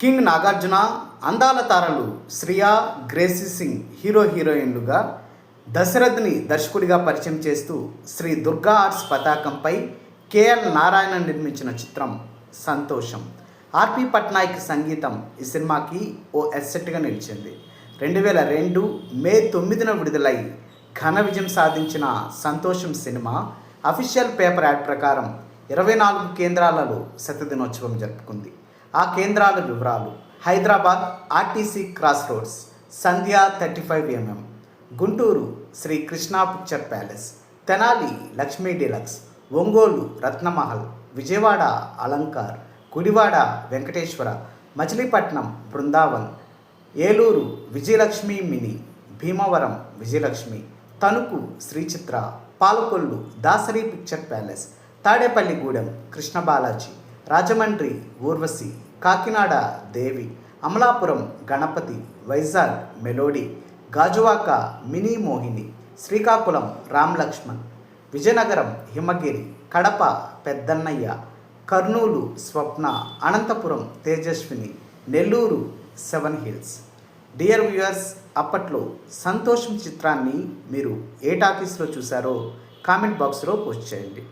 King Nagarjuna అందాల తారలు Shriya Gracie Singh hero హీరోయిన్లుగా దశరథ్ని దర్శకుడిగా పరిచయం చేస్తూ శ్రీ దుర్గా ఆర్ట్స్ పతాకంపై కేఎల్ నారాయణ నిర్మించిన చిత్రం సంతోషం. ఆర్పి పట్నాయక్ సంగీతం ఈ సినిమాకి ఓ ఎస్సెట్గా నిలిచింది. రెండు వేల రెండు మే తొమ్మిదిన విడుదలై ఘన విజయం సాధించిన సంతోషం సినిమా అఫీషియల్ పేపర్ యాడ్ ప్రకారం ఇరవై నాలుగు కేంద్రాలలో శతదినోత్సవం జరుపుకుంది. ఆ కేంద్రాల వివరాలు Hyderabad RTC cross roads Sandhya thirty five MM Guntur Sri Krishna picture palace Tenali Lakshmi deluxe Ongole Ratnamahal Vijayawada Alankar Gudivada Venkateswara Machilipatnam Brindavan Eluru Vijayalakshmi mini Bhimavaram Vijayalakshmi Tanuku Srichitra Palakollu Dasari picture palace Tadepalligudem Krishna Balaji Rajahmundry Urvasi Kakinada Devi Amalapuram Ganapathi Vizag melody Gajuwaka mini Mohini Srikakulam Ramalakshman Vizianagaram Himagiri Kadapa Peddannayya Kurnool Swapna Anantapur Tejaswini Nellore seven hills. Dear viewers అప్పట్లో సంతోషం చిత్రాన్ని మీరు ఏ టాకీస్లో చూసారో comment బాక్స్లో post చేయండి.